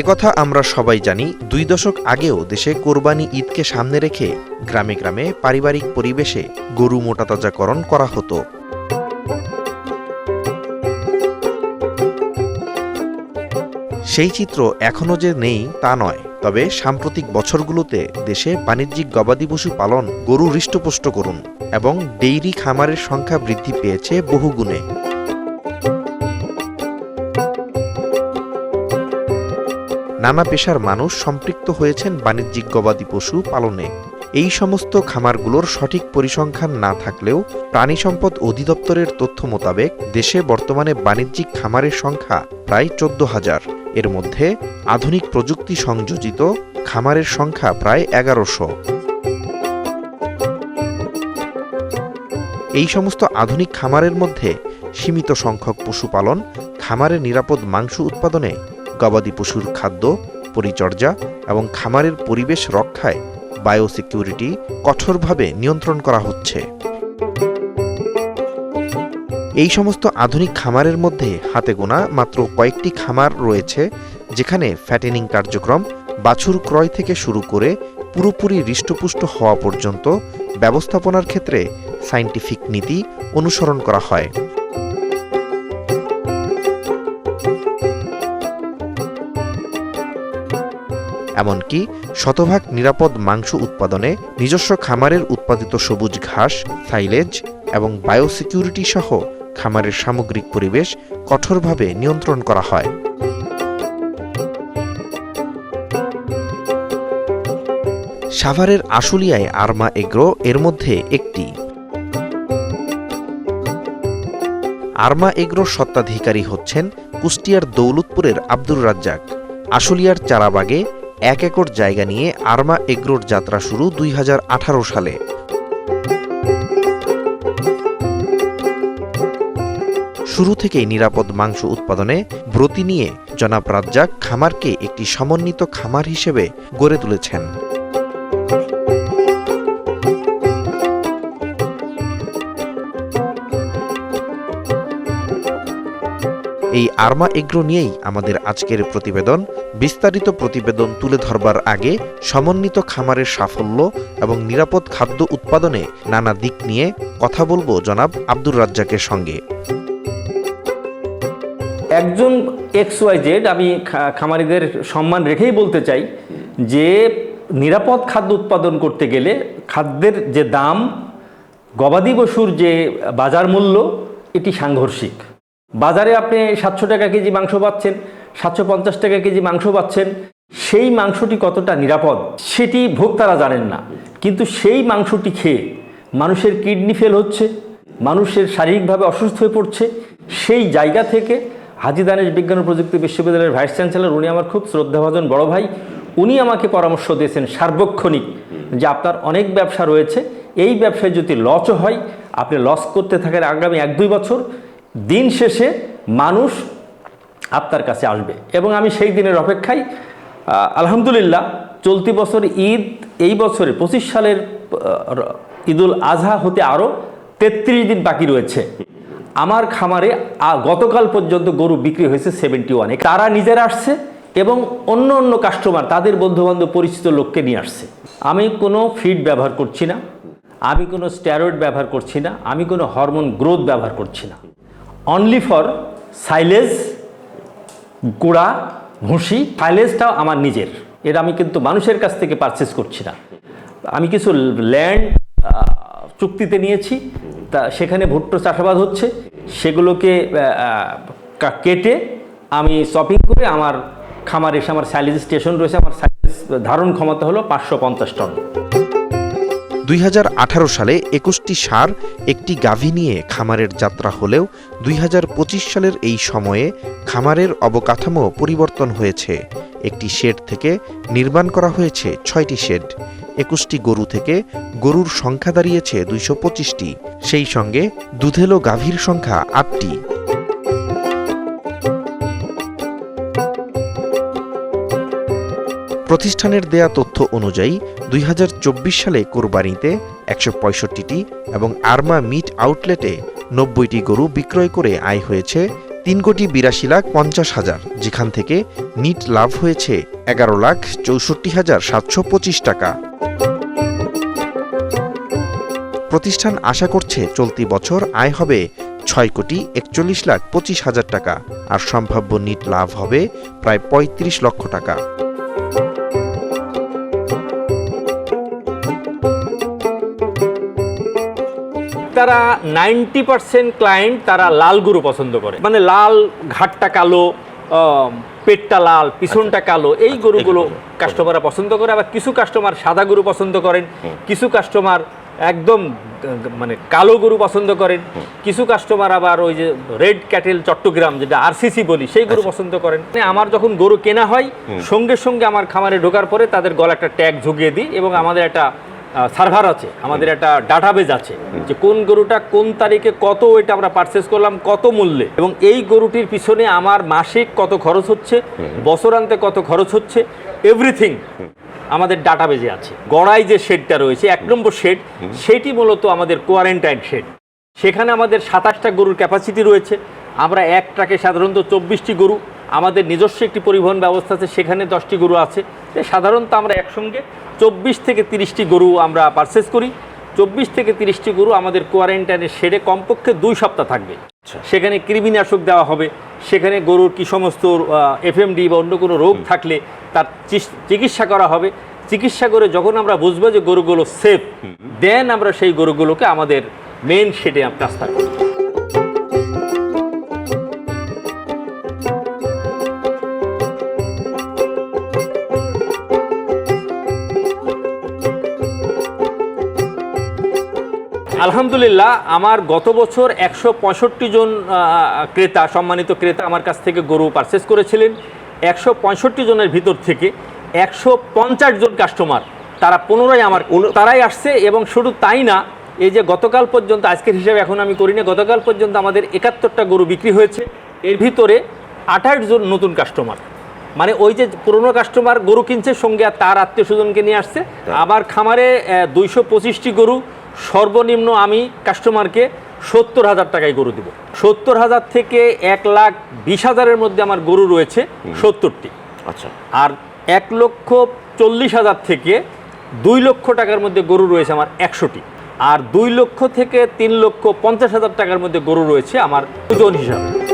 একথা আমরা সবাই জানি, দুই দশক আগেও দেশে কোরবানি ঈদকে সামনে রেখে গ্রামে গ্রামে পারিবারিক পরিবেশে গরু মোটাতাজাকরণ করা হতো। সেই চিত্র এখনও যে নেই তা নয়, তবে সাম্প্রতিক বছরগুলোতে দেশে বাণিজ্যিক গবাদি পশু পালন গরু হৃষ্টপুষ্ট করুন এবং ডেইরি খামারের সংখ্যা বৃদ্ধি পেয়েছে বহুগুণে। নানা পেশার মানুষ সম্পৃক্ত হয়েছেন বাণিজ্যিক গবাদি পশু পালনে। এই সমস্ত খামারগুলোর সঠিক পরিসংখ্যান না থাকলেও প্রাণী সম্পদ অধিদপ্তরের তথ্য মোতাবেক দেশে বর্তমানে বাণিজ্যিক খামারের সংখ্যা প্রায় চোদ্দ হাজার। এর মধ্যে আধুনিক প্রযুক্তি সংযোজিত খামারের সংখ্যা প্রায় এগারোশো। এই সমস্ত আধুনিক খামারের মধ্যে সীমিত সংখ্যক পশুপালন, খামারে নিরাপদ মাংস উৎপাদনে গবাদি পশুর খাদ্য, পরিচর্যা এবং খামারের পরিবেশ রক্ষায় বায়োসিকিউরিটি কঠোরভাবে নিয়ন্ত্রণ করা হচ্ছে। এই সমস্ত আধুনিক খামারের মধ্যে হাতে গোনা মাত্র কয়েকটি খামার রয়েছে, যেখানে ফ্যাটেনিং কার্যক্রম, বাছুর ক্রয় থেকে শুরু করে পুরোপুরি হৃষ্টপুষ্ট হওয়া পর্যন্ত ব্যবস্থাপনার ক্ষেত্রে সাইন্টিফিক নীতি অনুসরণ করা হয়। এমনকি শতভাগ নিরাপদ মাংস উৎপাদনে নিজস্ব খামারের উৎপাদিত সবুজ ঘাস সাইলেজ এবং বায়োসিকিউরিটি সহ খামারের সামগ্রিক পরিবেশ কঠোরভাবে নিয়ন্ত্রণ করা হয়। সাভারের আশুলিয়ায় আরমা এগ্রো এর মধ্যে একটি। আরমা এগ্রোর সত্ত্বাধিকারী হচ্ছেন কুষ্টিয়ার দৌলতপুরের আব্দুর রাজ্জাক। আশুলিয়ার চারাবাগে এক একর জায়গা নিয়ে আরমা এগ্রোর যাত্রা শুরু দুই হাজার আঠারো সালে। শুরু থেকেই নিরাপদ মাংস উৎপাদনে ব্রতি নিয়ে জনাব রাজ্জাক খামারকে একটি সমন্বিত খামার হিসেবে গড়ে তুলেছেন। এই আরমা এগ্রো নিয়েই আমাদের আজকের প্রতিবেদন। বিস্তারিত প্রতিবেদন তুলে ধরবার আগে সমন্বিত খামারের সাফল্য এবং নিরাপদ খাদ্য উৎপাদনে নানা দিক নিয়ে কথা বলব জনাব আব্দুর রাজ্জাকের সঙ্গে। একজন এক্স ওয়াই জেড, আমি খামারিদের সম্মান রেখেই বলতে চাই যে নিরাপদ খাদ্য উৎপাদন করতে গেলে খাদ্যের যে দাম, গবাদি পশুর যে বাজার মূল্য, এটি সাংঘর্ষিক। বাজারে আপনি সাতশো টাকা কেজি মাংস পাচ্ছেন, সাতশো পঞ্চাশ টাকা কেজি মাংস পাচ্ছেন, সেই মাংসটি কতটা নিরাপদ সেটি ভোক্তারা জানেন না। কিন্তু সেই মাংসটি খেয়ে মানুষের কিডনি ফেল হচ্ছে, মানুষের শারীরিকভাবে অসুস্থ হয়ে পড়ছে, সেই জায়গা থেকে হাজি দানেশ বিজ্ঞান ও প্রযুক্তি বিশ্ববিদ্যালয়ের ভাইস চ্যান্সেলর, উনি আমার খুব শ্রদ্ধাভাজন বড় ভাই, উনি আমাকে পরামর্শ দিয়েছেন সার্বক্ষণিক যে আপনার অনেক ব্যবসা রয়েছে, এই ব্যবসায় যদি লসও হয়, আপনি লস করতে থাকেন আগামী এক দুই বছর দিন শেষে মানুষ আপনার কাছে আসবে। এবং আমি সেই দিনের অপেক্ষায় আলহামদুলিল্লাহ চলতি বছর ঈদ, এই বছরে পঁচিশ সালের ঈদুল আজহা হতে আরও তেত্রিশ দিন বাকি রয়েছে। আমার খামারে গতকাল পর্যন্ত গরু বিক্রি হয়েছে সেভেন্টি ওয়ানে তারা নিজেরা আসছে এবং অন্য অন্য কাস্টমার তাদের বন্ধুবান্ধব, পরিচিত লোককে নিয়ে আসছে। আমি কোনো ফিড ব্যবহার করছি না, আমি কোনো স্টেরয়েড ব্যবহার করছি না, আমি কোনো হরমোন গ্রোথ ব্যবহার করছি না। অনলি ফর সাইলেজ গোড়া, ভুসি সাইলেজটাও আমার নিজের। এটা আমি কিন্তু মানুষের কাছ থেকে পারচেস করছি না। আমি কিছু ল্যান্ড চুক্তিতে নিয়েছি, তা সেখানে ভুট্টো চাষাবাদ হচ্ছে, সেগুলোকে কেটে আমি শপিং করে আমার খামার এসে আমার সাইলেজ স্টেশন রয়েছে, আমার সাইলেজ ধারণ ক্ষমতা হলো পাঁচশো পঞ্চাশ টন। দুই হাজার আঠারো সালে একুশটি সার, একটি গাভী নিয়ে খামারের যাত্রা হলেও দুই হাজার পঁচিশ সালের এই সময়ে খামারের অবকাঠামো পরিবর্তন হয়েছে। একটি শেড থেকে নির্মাণ করা হয়েছে ছয়টি শেড। একুশটি গরু থেকে গরুর সংখ্যা দাঁড়িয়েছে দুইশো পঁচিশটি। সেই সঙ্গে দুধেলো গাভীর সংখ্যা আটটি। প্রতিষ্ঠানের দেয়া তথ্য অনুযায়ী, দুই হাজার চব্বিশ সালে কোরবানিতে একশো এবং আর্মা মিট আউটলেটে নব্বইটি গরু বিক্রয় করে আয় হয়েছে তিন কোটি বিরাশি লাখ পঞ্চাশ হাজার, যেখান থেকে নিট লাভ হয়েছে এগারো লাখ চৌষট্টি হাজার সাতশো পঁচিশ টাকা। প্রতিষ্ঠান আশা করছে চলতি বছর আয় হবে ছয় কোটি একচল্লিশ লাখ পঁচিশ হাজার টাকা, আর সম্ভাব্য নিট লাভ হবে প্রায় পঁয়ত্রিশ লক্ষ টাকা। তারা নাইনটি পার্সেন্ট ক্লায়েন্ট তারা লাল গরু পছন্দ করে। মানে লাল ঘাটটা কালো পেটটা লাল পিছনটা কালো এই গরুগুলো কাস্টমাররা পছন্দ করে। আবার কিছু কাস্টমার সাদা গরু পছন্দ করেন কিছু কাস্টমার একদম মানে কালো গরু পছন্দ করেন কিছু কাস্টমার আবার ওই যে রেড ক্যাটেল চট্টগ্রাম যেটা আরসিসি বলি সেই গরু পছন্দ করেন। মানে আমার যখন গরু কেনা হয় সঙ্গে সঙ্গে আমার খামারে ঢোকার পরে তাদের গলা একটা ট্যাগ ঝুঁকিয়ে দিই এবং আমাদের একটা সার্ভার আছে আমাদের একটা ডাটাবেজ আছে যে কোন গরুটা কোন তারিখে কত ওইটা আমরা পারচেস করলাম কত মূল্যে। এবং এই গরুটির পিছনে আমার মাসিক কত খরচ হচ্ছে বছরান্তে কত খরচ হচ্ছে এভরিথিং আমাদের ডাটাবেজে আছে। গড়াই যে শেডটা রয়েছে এক নম্বর শেড সেটি মূলত আমাদের কোয়ারেন্টাইন শেড সেখানে আমাদের সাতাশটা গরুর ক্যাপাসিটি রয়েছে। আমরা এক ট্রাকে সাধারণত চব্বিশটি গরু আমাদের নিজস্ব একটি পরিবহন ব্যবস্থা আছে সেখানে দশটি গরু আছে। সাধারণত আমরা একসঙ্গে চব্বিশ থেকে তিরিশটি গরু আমরা পারচেস করি। চব্বিশ থেকে তিরিশটি গরু আমাদের কোয়ারেন্টাইনের শেডে কমপক্ষে দুই সপ্তাহ থাকবে। সেখানে কৃমিনাশক দেওয়া হবে। সেখানে গরুর কি সমস্ত এফএমডি বা অন্য কোনো রোগ থাকলে তার চিকিৎসা করা হবে। চিকিৎসা করে যখন আমরা বুঝব যে গরুগুলো সেফ দেন আমরা সেই গরুগুলোকে আমাদের মেন শেডে ট্রান্সফার করি। আলহামদুলিল্লাহ আমার গত বছর একশো পঁয়ষট্টি জন ক্রেতা সম্মানিত ক্রেতা আমার কাছ থেকে গরু পারচেস করেছিলেন। একশো পঁয়ষট্টি জনের ভিতর থেকে একশো পঞ্চাশ জন কাস্টমার তারা পুনরায় আমার তারাই আসছে এবং শুধু তাই না এই যে গতকাল পর্যন্ত আজকের হিসাবে এখন আমি করি না গতকাল পর্যন্ত আমাদের একাত্তরটা গরু বিক্রি হয়েছে। এর ভিতরে আঠাশ জন নতুন কাস্টমার মানে ওই যে পুরনো কাস্টমার গরু কিনছে সঙ্গে আর তার আত্মীয় স্বজনকে নিয়ে আসছে। আবার খামারে দুইশো পঁচিশটি গরু সর্বনিম্ন আমি কাস্টমারকে সত্তর হাজার টাকায় গরু দেবো। সত্তর হাজার থেকে এক লাখ বিশ হাজারের মধ্যে আমার গরু রয়েছে সত্তরটি। আচ্ছা। আর এক লক্ষ চল্লিশ হাজার থেকে দুই লক্ষ টাকার মধ্যে গরু রয়েছে আমার একশোটি। আর দুই লক্ষ থেকে তিন লক্ষ পঞ্চাশ হাজার টাকার মধ্যে গরু রয়েছে আমার ওজন হিসাবে।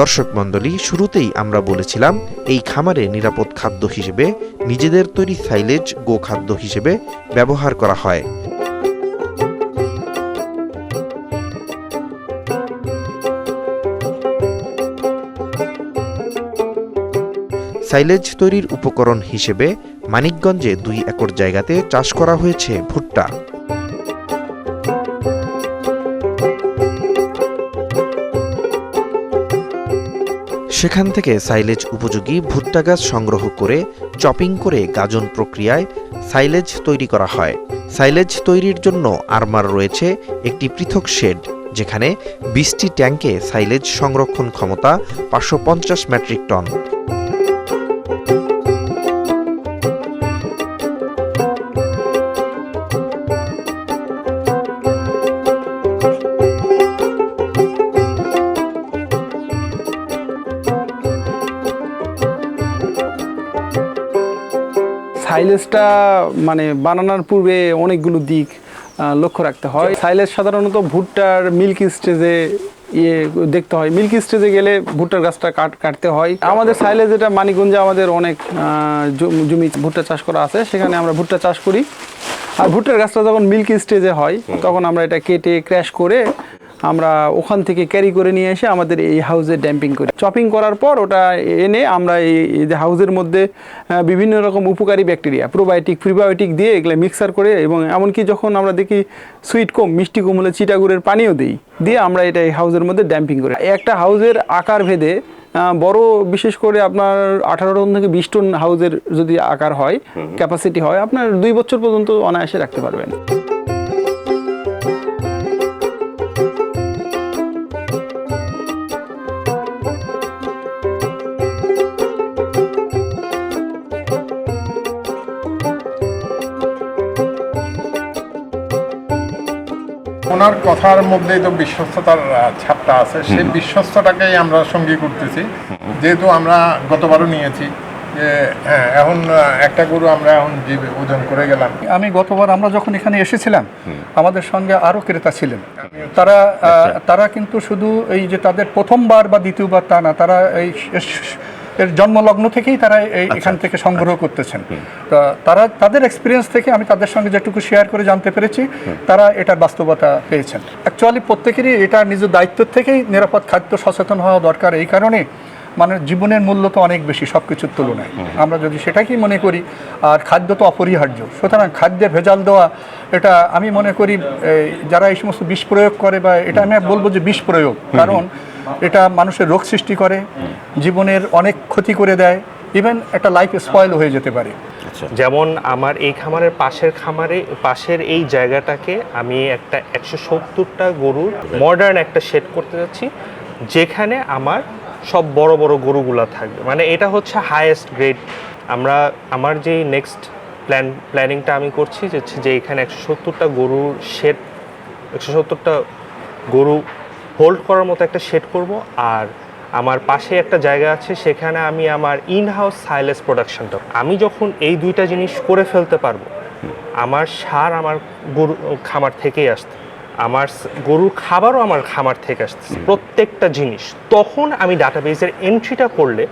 দর্শক মণ্ডলী, শুরুতেই আমরা বলেছিলাম, এই খামারে নিরাপদ খাদ্য হিসেবে, নিজেদের তৈরি সাইলেজ, গোখাদ্য হিসেবে ব্যবহার করা হয়। সাইলেজ তৈরির উপকরণ হিসেবে মানিকগঞ্জে দুই একর জায়গাতে চাষ করা হয়েছে ভুট্টা। সেখান থেকে সাইলেজ উপযোগী ভুট্টা গাছ সংগ্রহ করে, চপিং করে গাজন প্রক্রিয়ায় সাইলেজ তৈরি করা হয়। সাইলেজ তৈরির জন্য আরমার রয়েছে একটি পৃথক শেড, যেখানে বিশটি ট্যাঙ্কে সাইলেজ সংরক্ষণ ক্ষমতা পাঁচশো পঞ্চাশ মেট্রিক টন। সাইলেজটা মানে বানানোর পূর্বে অনেকগুলো দিক লক্ষ্য রাখতে হয়। সাইলেজ সাধারণত ভুট্টার মিল্ক স্টেজে ইয়ে দেখতে হয়। মিল্ক স্টেজে গেলে ভুট্টার গাছটা কাট কাটতে হয়। আমাদের সাইলেজ এটা মানিকগঞ্জে আমাদের অনেক জমি ভুট্টা চাষ করা আছে সেখানে আমরা ভুট্টা চাষ করি। আর ভুট্টার গাছটা যখন মিল্ক স্টেজে হয় তখন আমরা এটা কেটে ক্র্যাশ করে আমরা ওখান থেকে ক্যারি করে নিয়ে এসে আমাদের এই হাউসে ড্যাম্পিং করি। চপিং করার পর ওটা এনে আমরা এই যে হাউসের মধ্যে বিভিন্ন রকম উপকারী ব্যাকটেরিয়া প্রোবায়োটিক প্রিবায়োটিক দিয়ে এগুলো মিক্সার করে এবং এমনকি যখন আমরা দেখি সুইট কম মিষ্টি কম হলে চিটাগুড়ের পানিও দিই দিয়ে আমরা এটা এই হাউজের মধ্যে ড্যাম্পিং করি। একটা হাউজের আকার ভেদে বড় বিশেষ করে আপনার আঠারো টন থেকে বিশ টন হাউজের যদি আকার হয় ক্যাপাসিটি হয় আপনার দুই বছর পর্যন্ত অনায়াসে রাখতে পারবেন। ওনার কথার মধ্যেই তো বিশ্বস্ততার ছাপটা আছে। সেই বিশ্বস্তটাকেই আমরা সঙ্গী করতেছি। যেহেতু আমরা গতবারও নিয়েছি যে হ্যাঁ, এখন একটা গরু আমরা এখন যে ওজন করে গেলাম। আমি গতবার আমরা যখন এখানে এসেছিলাম আমাদের সঙ্গে আরও ক্রেতা ছিলেন। তারা তারা কিন্তু শুধু এই যে তাদের প্রথমবার বা দ্বিতীয়বার তা না তারা এই এর জন্মলগ্ন থেকেই তারা এই এখান থেকে সংগ্রহ করতেছেন। তা তারা তাদের এক্সপিরিয়েন্স থেকে আমি তাদের সঙ্গে যেটুকু শেয়ার করে জানতে পেরেছি তারা এটার বাস্তবতা পেয়েছেন। অ্যাকচুয়ালি প্রত্যেকেরই এটা নিজ দায়িত্ব থেকেই নিরাপদ খাদ্য সচেতন হওয়া দরকার। এই কারণে মানে জীবনের মূল্য তো অনেক বেশি সব কিছুর তুলনায় আমরা যদি সেটাকেই মনে করি আর খাদ্য তো অপরিহার্য। সুতরাং খাদ্যে ভেজাল দেওয়া এটা আমি মনে করি যারা এই সমস্ত বিষ প্রয়োগ করে বা এটা আমি বলব যে বিষ প্রয়োগ। কারণ এটা মানুষের রোগ সৃষ্টি করে জীবনের অনেক ক্ষতি করে দেয় ইভেন একটা লাইফ স্পয়েল হয়ে যেতে পারে। যেমন আমার এই খামারের পাশের খামারে পাশের এই জায়গাটাকে আমি একটা একশো সত্তরটা গরুর মডার্ন একটা শেড করতে যাচ্ছি যেখানে আমার সব বড় বড় গরুগুলা থাকবে। মানে এটা হচ্ছে হায়েস্ট গ্রেড আমরা আমার যে নেক্সট প্ল্যান প্ল্যানিংটা আমি করছি যে যে এখানে একশো সত্তরটা গরুর শেড একশো সত্তরটা গরু হোল্ড করার মতো একটা শেড করব। আর আমার পাশে একটা জায়গা আছে সেখানে আমি আমার ইন হাউস সাইলেস প্রোডাকশনটা আমি যখন এই দুইটা জিনিস করে ফেলতে পারব আমার সার আমার গরু খামার থেকেই আসতে আমার গরুর খাবারও আমার খামার থেকে আসতেছে প্রত্যেকটা জিনিস। তখন আমি ডাটাবেসের এন্ট্রিটা করলে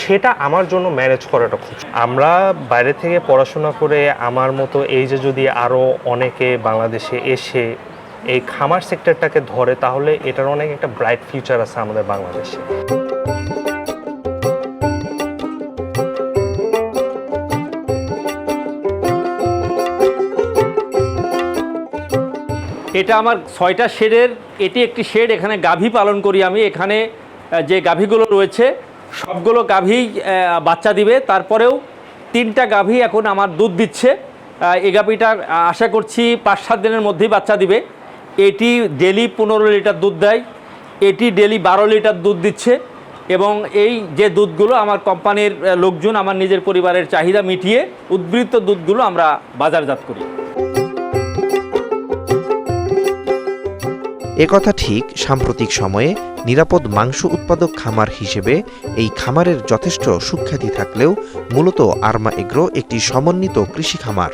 সেটা আমার জন্য ম্যানেজ করাটা খুব আমরা বাইরে থেকে পড়াশোনা করে আমার মতো এই যে যদি আরও অনেকে বাংলাদেশে এসে এই খামার সেক্টরটাকে ধরে তাহলে এটার অনেক একটা ব্রাইট ফিউচার আছে আমাদের বাংলাদেশে। এটা আমার ছয়টা শেডের, এটি একটি শেড, এখানে গাভী পালন করি আমি। এখানে যে গাভীগুলো রয়েছে, সবগুলো গাভী বাচ্চা দিবে। তারপরেও তিনটা গাভী এখন আমার দুধ দিচ্ছে। এই গাভীটা আশা করছি পাঁচ সাত দিনের মধ্যেই বাচ্চা দিবে। এটি ডেলি পনেরো লিটার দুধ দেয়, এটি ডেলি বারো লিটার দুধ দিচ্ছে এবং এই যে দুধগুলো আমার কোম্পানির লোকজন, আমার নিজের পরিবারের চাহিদা মিটিয়ে উদ্বৃত্ত দুধগুলো আমরা বাজারজাত করি। একথা ঠিক সাম্প্রতিক সময়ে নিরাপদ মাংস উৎপাদক খামার হিসেবে এই খামারের যথেষ্ট সুখ্যাতি থাকলেও মূলত আরমা এগ্রো একটি সমন্বিত কৃষি খামার।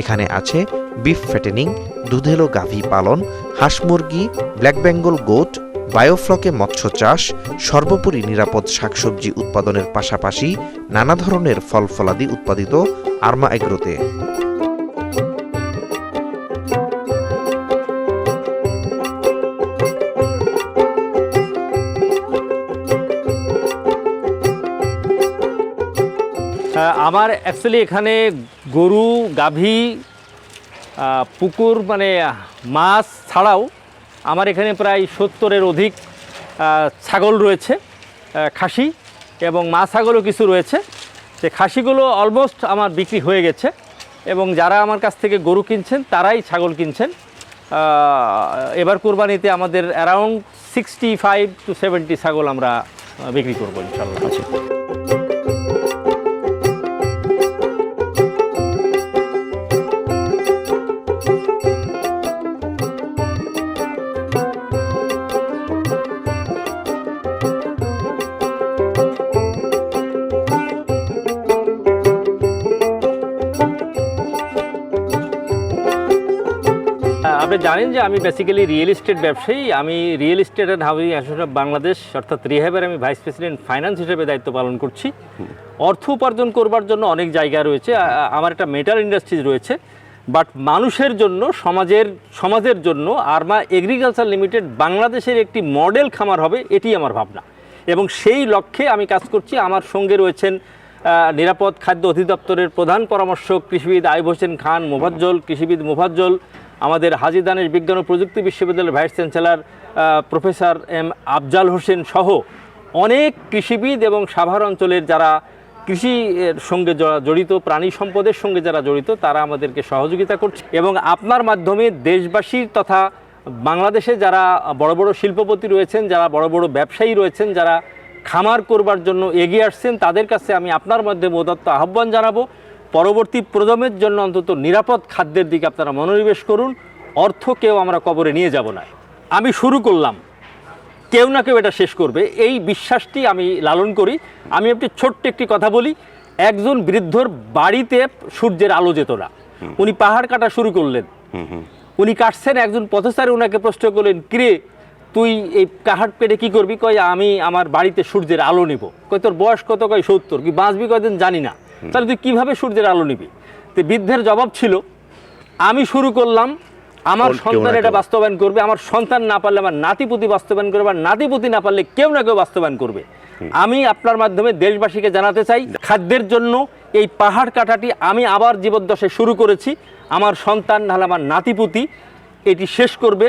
এখানে আছে বিফ ফ্যাটেনিং দুধেলো গাভী পালন, হাঁস মুরগি ব্ল্যাক বেঙ্গল গোট বায়োফ্লকে মৎস্য চাষ, সর্বোপরি নিরাপদ শাকসবজি উৎপাদনের পাশাপাশি নানা ধরনের ফল ফলাদি উৎপাদিত আর্মা এগ্রোতে। আমার অ্যাকচুয়ালি এখানে গরু গাভী পুকুর মানে মাছ ছাড়াও আমার এখানে প্রায় সত্তরের অধিক ছাগল রয়েছে খাসি এবং মা ছাগলও কিছু রয়েছে। যে খাসিগুলো অলমোস্ট আমার বিক্রি হয়ে গেছে এবং যারা আমার কাছ থেকে গরু কিনছেন তারাই ছাগল কিনছেন। এবার কোরবানিতে আমাদের around sixty five to seventy ছাগল আমরা বিক্রি করব ইনশাল্লাহ আহ, জানেন যে আমি বেসিক্যালি রিয়েল এস্টেট ব্যবসায়ী। আমি real estate and housing association of Bangladesh অর্থাৎ রিহ্যাবের আমি ভাইস প্রেসিডেন্ট ফাইন্যান্স হিসেবে দায়িত্ব পালন করছি। অর্থ উপার্জন করবার জন্য অনেক জায়গা রয়েছে। আমার একটা মেটাল ইন্ডাস্ট্রিজ রয়েছে। বাট মানুষের জন্য, সমাজের সমাজের জন্য আরমা এগ্রিকালচার লিমিটেড বাংলাদেশের একটি মডেল খামার হবে, এটি আমার ভাবনা। এবং সেই লক্ষ্যে আমি কাজ করছি। আমার সঙ্গে রয়েছেন নিরাপদ খাদ্য অধিদপ্তরের প্রধান পরামর্শক কৃষিবিদ আইব হোসেন খান, মোফাজ্জল, কৃষিবিদ মোফাজ্জল আমাদের হাজি দানেশ বিজ্ঞান ও প্রযুক্তি বিশ্ববিদ্যালয়ের vice chancellor professor M Afzal Hossain সহ অনেক কৃষিবিদ এবং সাভার অঞ্চলের যারা কৃষি এর সঙ্গে জড়িত, প্রাণী সম্পদের সঙ্গে যারা জড়িত, তারা আমাদেরকে সহযোগিতা করছে। এবং আপনার মাধ্যমে দেশবাসীর তথা বাংলাদেশে যারা বড় বড় শিল্পপতি রয়েছেন, যারা বড় বড় ব্যবসায়ী রয়েছেন, যারা খামার করবার জন্য এগিয়ে আসছেন, তাদের কাছে আমি আপনার মাধ্যমে উদাত্ত আহ্বান জানাব। পরবর্তী প্রজন্মের জন্য অন্তত নিরাপদ খাদ্যের দিকে আপনারা মনোনিবেশ করুন। অর্থ কেউ আমরা কবরে নিয়ে যাব না। আমি শুরু করলাম। কেউ না কেউ এটা শেষ করবে। এই বিশ্বাসটি আমি লালন করি। আমি একটি ছোট্ট একটি কথা বলি। একজন বৃদ্ধর বাড়িতে সূর্যের আলো যেত না। উনি পাহাড় কাটা শুরু করলেন। উনি কাটছেন একজন পথচারী ওনাকে প্রশ্ন করলেন কিরে তুই এই কাহাট পেটে কি করবি? কয় আমি আমার বাড়িতে সূর্যের আলো নিব। কয় তোর বয়স কত? কয় সত্তর। কি বাঁচবি কয়দিন জানি না। তাহলে তুই কীভাবে সূর্যের আলো নিবি? তো বৃদ্ধের জবাব ছিল আমি শুরু করলাম আমার সন্তান এটা বাস্তবায়ন করবে আমার সন্তান না পারলে আমার নাতিপুতি বাস্তবায়ন করবে আর নাতিপুতি না পারলে কেউ না কেউ বাস্তবায়ন করবে। আমি আপনার মাধ্যমে দেশবাসীকে জানাতে চাই খাদ্যের জন্য এই পাহাড় কাটাটি আমি আবার জীবদ্দশায় শুরু করেছি আমার সন্তান নাহলে আমার নাতিপুতি এটি শেষ করবে।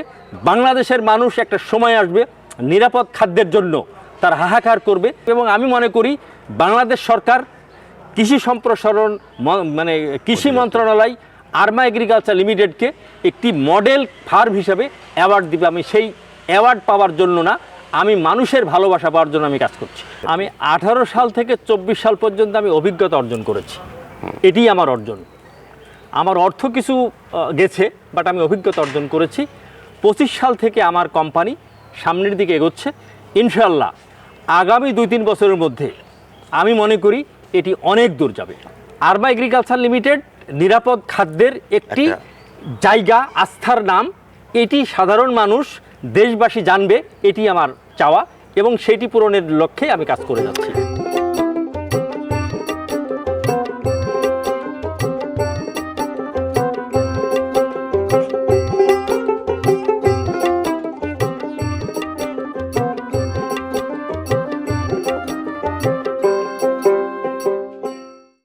বাংলাদেশের মানুষ একটা সময় আসবে নিরাপদ খাদ্যের জন্য তার হাহাকার করবে। এবং আমি মনে করি বাংলাদেশ সরকার কৃষি সম্প্রসারণ মানে কৃষি মন্ত্রণালয় আর্মা এগ্রিকালচার লিমিটেডকে একটি মডেল ফার্ম হিসাবে অ্যাওয়ার্ড দিবে। আমি সেই অ্যাওয়ার্ড পাওয়ার জন্য না আমি মানুষের ভালোবাসা পাওয়ার জন্য আমি কাজ করছি। আমি আঠারো সাল থেকে চব্বিশ সাল পর্যন্ত আমি অভিজ্ঞতা অর্জন করেছি। এটি আমার অর্জন। আমার অর্থ কিছু গেছে বাট আমি অভিজ্ঞতা অর্জন করেছি। পঁচিশ সাল থেকে আমার কোম্পানি সামনের দিকে এগোচ্ছে। ইনশাল্লাহ আগামী দুই তিন বছরের মধ্যে আমি মনে করি এটি অনেক দূর যাবে। আরবা এগ্রিকালচার লিমিটেড নিরাপদ খাদ্যের একটি জায়গা আস্থার নাম। এটি সাধারণ মানুষ দেশবাসী জানবে এটি আমার চাওয়া এবং সেটি পূরণের লক্ষ্যে আমি কাজ করে যাচ্ছি।